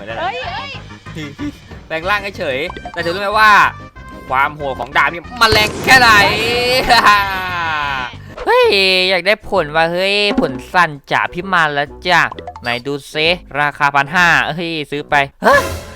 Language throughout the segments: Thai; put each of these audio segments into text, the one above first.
มือนอะไรเอ้ยเอ้ยแปลงร่างเฉยๆแต่เธอรู้ไหมว่า ความโหดของดาบนี่มันแรงแค่ไหน เฮ้ย อยากได้ผลว่าเฮ้ย ผลสั้นจ่าพิมานแล้วจ้ะไหนดูเซราคาพันห้าเฮ้ย ซื้อไปเฮ้ย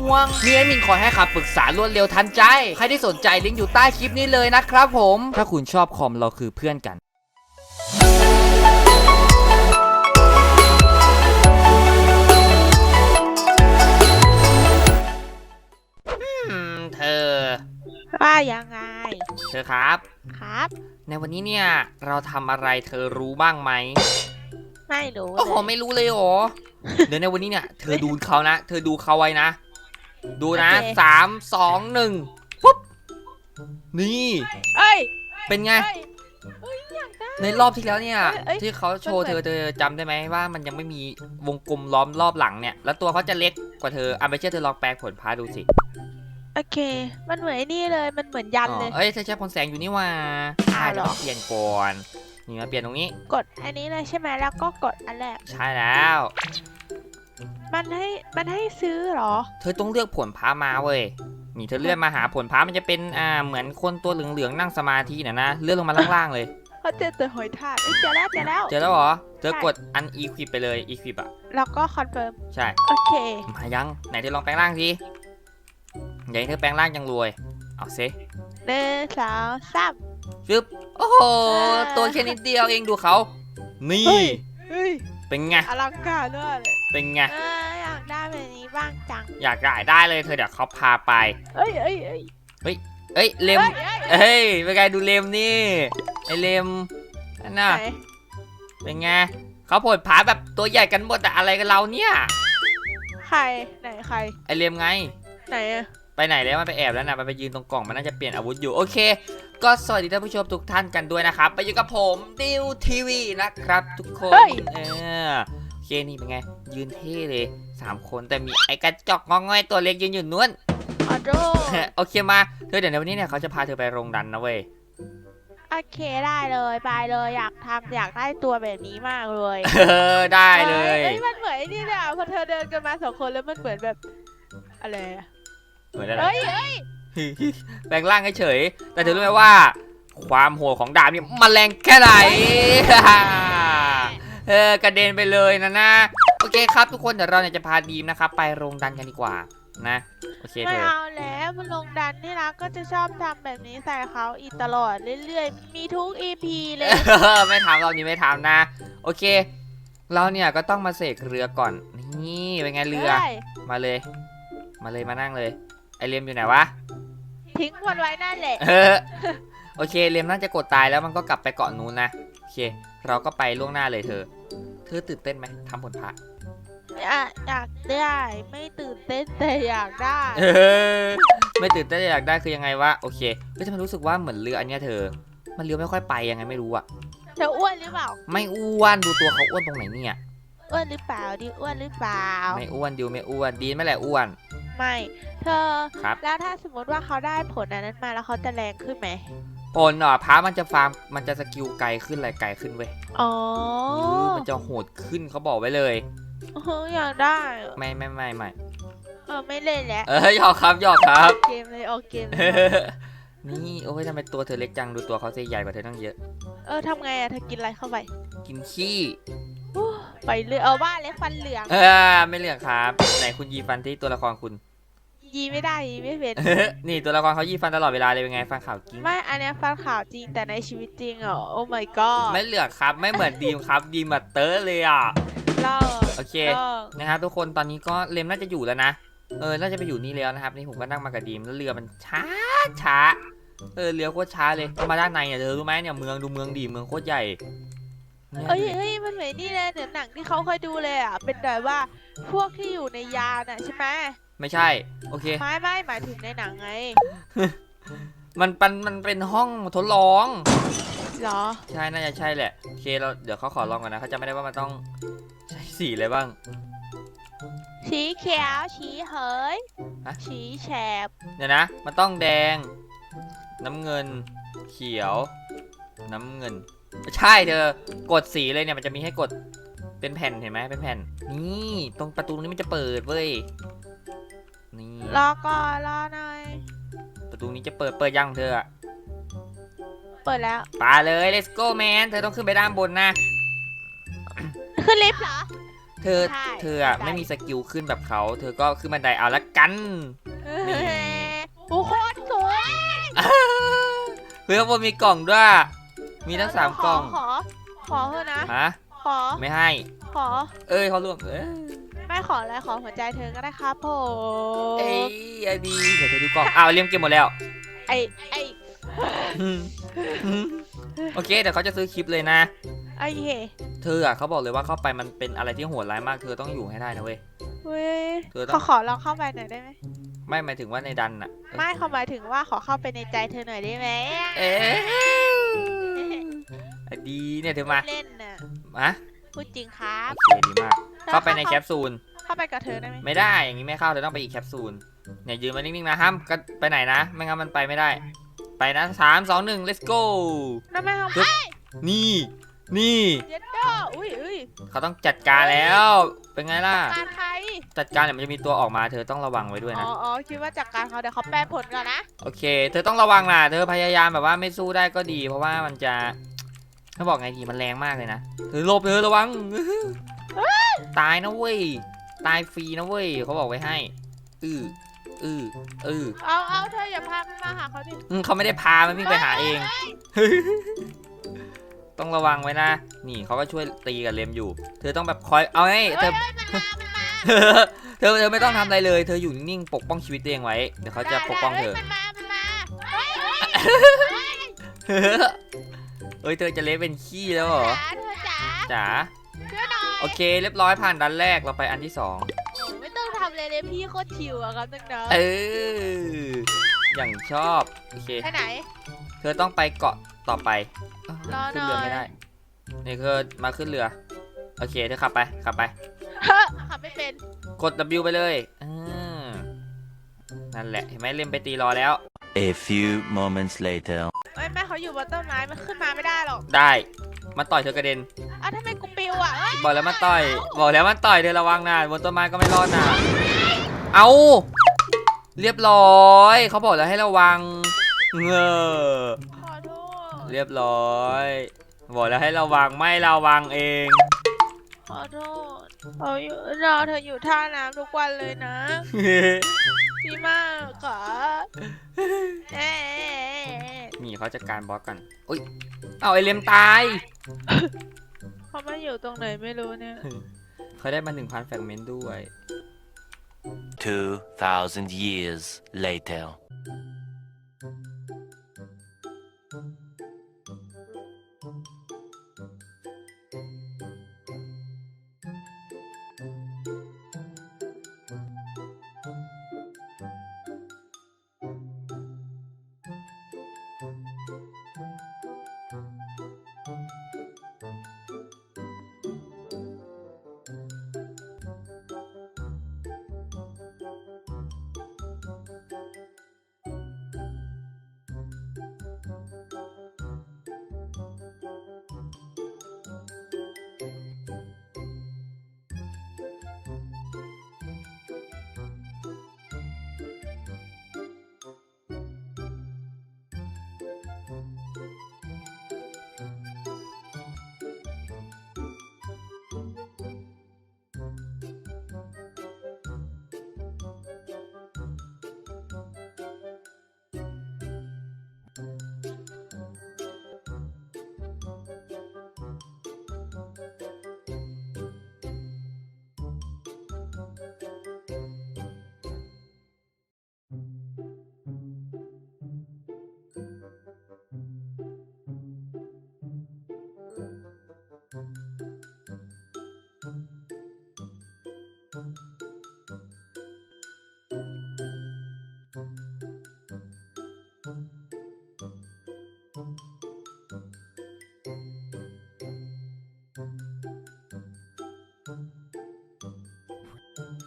ห่วง มีแอดมินคอยให้คำปรึกษารวดเร็วทันใจ ใครที่สนใจลิงก์อยู่ใต้คลิปนี้เลยนะครับผม ถ้าคุณชอบคอมเราคือเพื่อนกันอืมเธอ ว่ายังไง เธอครับ ครับ ในวันนี้เนี่ยเราทำอะไรเธอรู้บ้างไหม ไม่รู้โอ้โหไม่รู้เลยเหรอ เดี๋ยวในวันนี้เนี่ย เธอดูเขานะ เธอดูเขาไว้นะ ดูนะสามสองหนึ่งปุ๊บนี่ เอ้ยเป็นไง เอ้ยเอ้ยอยากได้ ในรอบที่แล้วเนี่ย เอ้ยเอ้ยที่เขาโชว์มันเธเหมืออนเธอจำได้ไหมว่ามันยังไม่มีวงกลมล้อมรอบหลังเนี่ย แล้วตัวเขาจะเล็กกว่าเธออะไม่เชื่อเธอลองแปลงผลพาดูสิโอเค มันเหมือนไอ้นี่เลย มันเหมือนยันอ๋อเลยเอ้ยเธอใช้พลแสงอยู่นี่หว่าอ้าวใช่เหรอ เดี๋ยวเปลี่ยนก่อนนี่มาเปลี่ยนตรงนี้ กดอันนี้เลยใช่ไหมแล้วก็กดอันแรก ใช่แล้ว มันให้มันให้ซื้อเหรอ เธอต้องเลือกผลพามาเว้ย นี่เธอเลื่อนมาหาผลพามันจะเป็นอ่าเหมือนคนตัวเหลืองๆนั่งสมาธิน่ะนะ เลื่อนลงมาล่างๆเลยเขาเจอแต่หอยทากเอ้ยเจอแล้วเจอแล้ว เจอแล้วเหรอ เธอใช่กดอันอีควิปไปเลยอีควิปอะ แล้วก็คอนเฟิร์ม ใช่ โอเค มายัง ไหนเธอลองแปลงร่างสิอย่าให้เธอแปลงร่างยังรวย เอาซิหนึ่งสองสามฟึบ โอ้โหอ่าตัวแค่นิดเดียวเองดูเขา นี่ เฮ้ยเฮ้ยเป็นไง อลังการด้วยเลยเป็นไง เอออยากได้แบบนี้บ้างจัง อยากได้ได้เลยเธอเดี๋ยวเขาพาไป เอ้ยเอ้ยเอ้ยเอ้ยเลมเอ้ยเอ้ยเอ้ยเป็นไงดูเลมนี่ไอเลมอันน่ะไหนเป็นไงเขาผลผาแบบตัวใหญ่กันหมดอะอะไรกันเราเนี่ย ใครไหนใครไอเลมไง ไหนอะไปไหนแล้วมันไปแอบแล้วนะมันไปยืนตรงกล่องมันน่าจะเปลี่ยนอาวุธอยู่โอเค ก็สวัสดีท่านผู้ชมทุกท่านกันด้วยนะครับ ไปอยู่กับผมดิวทีวีนะครับทุกคนเฮ้ย เออโอเคนี่เป็นไง ยืนเท่เลยสามคนแต่มีไอกระจอกงองง่อยตัวเล็กยืนอยู่นู้น ออโด โอเคมาเธอเดี๋ยวในวันนี้เนี่ยเขาจะพาเธอไปโรงดันนะเว้ย โอเคได้เลยไปเลยอยากทำอยากได้ตัวแบบนี้มากเลยเออได้เลยเอ้ยมันเหมือนไอ้นี่เลยอะพอเธอเดินกันมาสองคนแล้วมันเหมือนแบบอะไรอะเหมือนอะไรเอ้ยเอ้ย แปลงร่างเฉยๆแต่เธอรู้ไหมว่า ความโหดของดาบนี่มันแรงแค่ไหนเออกระเด็นไปเลยนะนะโอเคครับทุกคนเดี๋ยวเราเนี่ยจะพาดีมนะครับ ไปโรงดันกันดีกว่านะโอเคไม่เธอเอาแล้วมันลงดันนี่นะก็จะชอบทำแบบนี้ใส่เขาอีกตลอดเรื่อยๆ มีทุก EP เลยไม่ทำรอบนี้ไม่ทำนะ โอเค เราเนี่ยก็ต้องมาเสกเรือก่อนนี่เป็นไงเรือได้มาเลย มาเลยมานั่งเลย ไอเลียมอยู่ไหนวะ ทิ้งมันไว้นั่นแหละ เออโอเคเลียมน่าจะกดตายแล้วมันก็กลับไปเกาะนู้นนะโอเค เราก็ไปล่วงหน้าเลยเธอ เธอตื่นเต้นไหมทำผลพระอยากอยากได้ไม่ตื่นเต้นแต่อยากได้ เออไม่ตื่นเต้นอยากได้คือยังไงวะโอเคเฮ้ยทำไมรู้สึกว่าเหมือนเรืออันเนี้ยเธอ มันเลี้ยวไม่ค่อยไปยังไงไม่รู้อะเธออ้วนหรือเปล่าไม่อ้วนดูตัวเขาอ้วนตรงไหนเนี่ย อ้วนหรือเปล่าดิอ้วนหรือเปล่า ไม่อ้วนดิวไม่อ้วนดีไม่แหละอ้วน ไม่ เธอ ครับ แล้วถ้าสมมติว่าเขาได้ผลอันนั้นมาแล้วเขาจะแรงขึ้นไหม ผลเหรอพระมันจะฟาร์มมันจะสกิลไกลขึ้นอะไรไกลขึ้นเว้ยอ๋อเออมันจะโหดขึ้นเขาบอกไว้เลย เอออยากได้อะไม่ไม่ไม่ไม่เออไม่เล่นแล้วเออหยอกครับหยอกครับ เกมเลยออกเกมเลยนี่โอ้ยทำไมตัวเธอเล็กจังดูตัวเขาเซใหญ่กว่าเธอตั้งเยอะ เออทำไงอะเธอกินอะไรเข้าไปกินขี้อู้ไปเลยเอาว่าเล็กฟันเหลือง เออไม่เหลืองครับ ไหนคุณยีฟันที่ตัวละครคุณ ยีไม่ได้ยีไม่เป็นนี่ตัวละครเขายีฟันตลอดเวลาเลยเป็นไงฟันขาวกิ้งไม่อันเนี้ยฟันขาวจริงแต่ในชีวิตจริงอะโอ้ my god ไม่เหลืองครับไม่เหมือนดีมครับดีมมาเตอร์เลยอะลอกโอเคลอกนะครับทุกคนตอนนี้ก็เลมน่าจะอยู่แล้วนะเออน่าจะไปอยู่นี่แล้วนะครับนี่ผมก็นั่งมากับดีมแล้วเรือมันช้าช้าเออเรือโคตรช้าเลยเข้ามาด้านในเนี่ยเธอรู้ไหมเนี่ยเมืองดูเมืองดีเมืองโคตรใหญ่เนี่ยเอ้ยเฮ้ยมันเหมือนนี่เลยเหมือนหนังที่เขาเคยดูเลยอะเป็นแบบว่าพวกที่อยู่ในยานอะใช่ไหม ไม่ใช่ โอเค ไม่ไม่หมายถึงในหนังไงมันมันมันเป็นห้องทดลอง เหรอ ใช่น่าจะใช่แหละโอเคเราเดี๋ยวเขาขอลองก่อนนะเขาจะไม่ได้ว่ามันต้องใช้สีอะไรบ้าง สีเขียวสีเหยฮะ สีแฉบเดี๋ยวนะ มันต้องแดง น้ำเงิน เขียว น้ำเงิน ใช่เธอกดสีเลยเนี่ยมันจะมีให้กดเป็นแผ่นเห็นไหมเป็นแผ่น นี่ ตรงประตูนี้มันจะเปิดเว้ย นี่รอก่อนรอหน่อย ประตูนี้จะเปิดเปิดยังเธออะเปิดแล้ว ไปเลย let's go man เธอต้องขึ้นไปด้านบนนะ ขึ้นลิฟต์เหรอ เธอใช่เธออะบันไดไม่มีสกิลขึ้นแบบเขา เธอก็ขึ้นบันไดเอาละกัน นี่ โอ้โหโคตรสวยเฮ้ยข้างบนมีกล่องด้วย มีทั้งสามกล่องขอ ขอเถอะนะ ฮะ ขอ ไม่ให้ ขอ เอ้ยเขารวมเอ้ย ไม่ขออะไรขอหัวใจเธอก็ได้ครับผมเอ้ยไอ้ดีเดี๋ยวเธอดูกล่องอ้าวเลี่ยมเกมหมดแล้วไอ้ไอ้โอเคเดี๋ยวเขาจะซื้อคลิปเลยนะ ไอ้เห่เธออะเขาบอกเลยว่าเข้าไปมันเป็นอะไรที่โหดร้ายมากเธอต้องอยู่ให้ได้นะเว้ย เว้ยเธอต้ขออง ขอลองเข้าไปหน่อยได้ไหมไม่หมายถึงว่าในดันอะไม่เขาหมายถึงว่าขอเข้าไปในใจเธอหน่อยได้ไหมเอ๊ะไอ้ดีเนี่ยเธอมาเล่นน่ะอะพูดจริงครับโอเคดีมาก เข้าไปในแคปซูล เข้าไปกับเธอได้ไหมไม่ได้ อย่างนี้ไม่เข้าเธอต้องไปอีกแคปซูล เนี่ยยืนมานิ่งๆนะ ห้ามก็ไปไหนนะ ไม่งั้นมันไปไม่ได้ ไปนะสามสองหนึ่ง let's go นั่นไม่ทำฮึบนี่ นี่ เย็ดโดอุ้ยอุ้ยเขาต้องจัดการแล้ว เป็นไงล่ะ การใคร จัดการเนี่ยมันจะมีตัวออกมา เธอต้องระวังไว้ด้วยอ๋นะออ๋อคิดว่าจากการเขาเดี๋ยวเขาแปลผลก่อนนะ โอเค เธอต้องระวังนะเธอพยายามแบบว่าไม่สู้ได้ก็ดี เพราะว่ามันจะเขาบอกไงดีมันแรงมากเลยนะ เธอหลบเธอระวัง ตายนะเว้ย ตายฟรีนะเว้ยเขาบอกไว้ให้ อืออืออือเอาเอาเธออย่าพามันมาหาเขาดิอืมเขาไม่ได้พามันวิ่งไปหาเอง ต้องระวังไว้นะ นี่เขาก็ช่วยตีกับเลมอยู่ เธอต้องแบบคอย เอาไงเฮ้ยเธเฮ้อยมันมามันมาเธอเธอไม่ต้องทำอะไรเลย เธออยู่นิ่งๆปกป้องชีวิตตัวเองไว้ เดี๋ยวเขาจะปกป้องเธอฮ้ยมันมา มันมาเฮ้ยเฮ้ยเฮ้ยเธอจะเละเป็นขี้แล้วเหรอ จ๋าเธอจ๋าจ๋า ช่วยหน่อยโอเค เรียบร้อยผ่านดันแรกเราไปอันที่สองโอ้ไม่ต้องทำเลยเลยพี่โคตรชิวอะครับน้องเอออย่างชอบโอเค ๆไปไหน เธอต้องไปเกาะต่อไปเอ้ารอหน่อย ขึ้นเรือไม่ได้นี่คือมาขึ้นเรือ โอเคเธอขับไปขับไป เฮ้ยขับไม่เป็นกด W ไปเลยอืมนั่นแหละ เห็นไหมเล่มไปตีรอแล้ว A few moments later. เอ้ยแม่เขาอยู่บนต้นไม้มันขึ้นมาไม่ได้หรอกได้ มาต่อยเธอกระเด็นอ้าวทำไมกูปิวอะเอ้ยบอกแล้วมันต่อย บอกแล้วมันต่อยเธอระวังนะบนต้นไม้ก็ไม่รอดนะเอาเรียบร้อย เขาบอกแล้วให้ระวังเงอขอโทษเรียบร้อย บอกแล้วให้ระวังไม่ระวังเอง ขอโทษเราอยู่รอเธออยู่ท่าน้ำทุกวันเลยนะพี่มากค่ะเอ๊ะ นี่เขาจัดการบอสกันอุ้ย เอาไอเลมตายเขามาอยู่ตรงไหนไม่รู้เนี่ย เขาได้มา1,000แฟกเมนต์ด้วย 2,000 years later.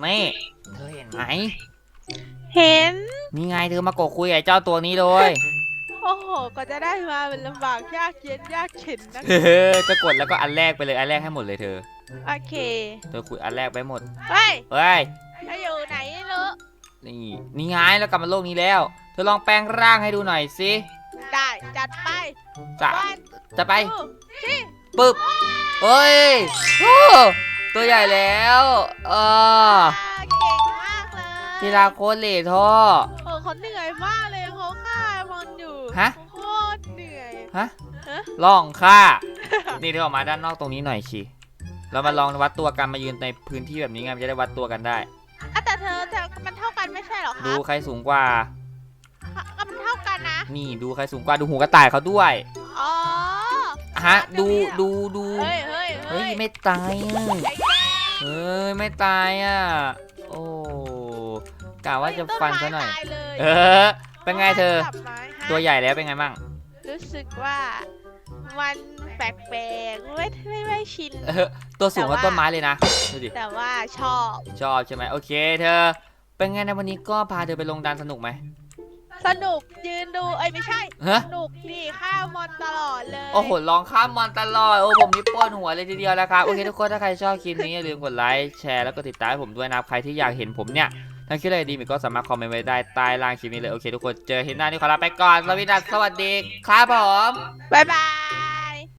นี่เธอเห็นไหมเห็น นี่ไงเธอมากดคุยกับไอ้เจ้าตัวนี้เลย โอ้โหก็จะได้มาเป็นลำบากยากเย็นยากเข็นนะเออจะกดแล้วก็อันแรกไปเลย อันแรกให้หมดเลยเธอ โอเค เธอคุยอันแรกไปหมด เฮ้ยเฮ้ยไปอยู่ไหนไม่รู้นี่นี่ไงแล้วกลับมาโลกนี้แล้ว เธอลองแปลงร่างให้ดูหน่อยสิ ได้จัดไปจะ วันจะไปดูที่ปึ๊บเฮ้ยโอ้ ตัวใหญ่แล้วเอออ่าเก่งมากเลยทีลาโคตรเหล่ท่อ โอ้เขาเหนื่อยมากเลยเขาฆ่ามันอยู่ฮะ โคตรเหนื่อยฮะฮะล่องค่านี่เธอออกมาด้านนอกตรงนี้หน่อยชีเรามาลองวัดตัวกันมายืนในพื้นที่แบบนี้ไงมันจะได้วัดตัวกันได้ อะแต่เธอเธอมันเท่ากันไม่ใช่เหรอคะดูใครสูงกว่าอะมันเท่ากันนะ นี่ดูใครสูงกว่าดูหูกระต่ายเขาด้วยอ๋อ ฮะดูดูดู เฮ้ยเฮ้ยเฮ้เฮ้ยย ไม่ตายอะไอ้แกเฮ้ยไม่ตายอะ โอ้กะว่าจะฟันซะหน่อย ต้ไม้ตายเลยเออ เป็นไงเธอ จับไม้ฮะตัวใหญ่แล้วเป็นไงบ้าง รู้สึกว่า มันแปลกๆไม่ไม่ไม่ชิน เออ ตัวสูงกว่าแต่ว่า ต้นไม้เลยนะ ดูดิ แต่ว่าชอบชอบใช่ไหมโอเค เธอ เป็นไงในวันนี้ก็พาเธอไปลงดันสนุกไหม สนุกยืนดูเอ้ยไม่ใช่ ฮะ สนุกดีข้าวมอนตลอดเลย โอ้โหลองข้ามมันตลอด โอ้ผมนี่ปวดหัวเลยทีเดียวแล้วครับ โอเคทุกคน ถ้าใครชอบคลิปนี้อย่าลืมกดไลค์ แชร์ แล้วก็ติดตามให้ผมด้วยนะครับ ใครที่อยากเห็นผมเนี่ยทั้งคิดอะไรดีมิก็สามารถคอมเมนต์ไว้ได้ใต้ล่างคลิปนี้เลย โอเคทุกคน เจอเห็นหน้านี่ขอลาไปก่อนสวัสดีครับสวัสดีครับผม บ๊ายบาย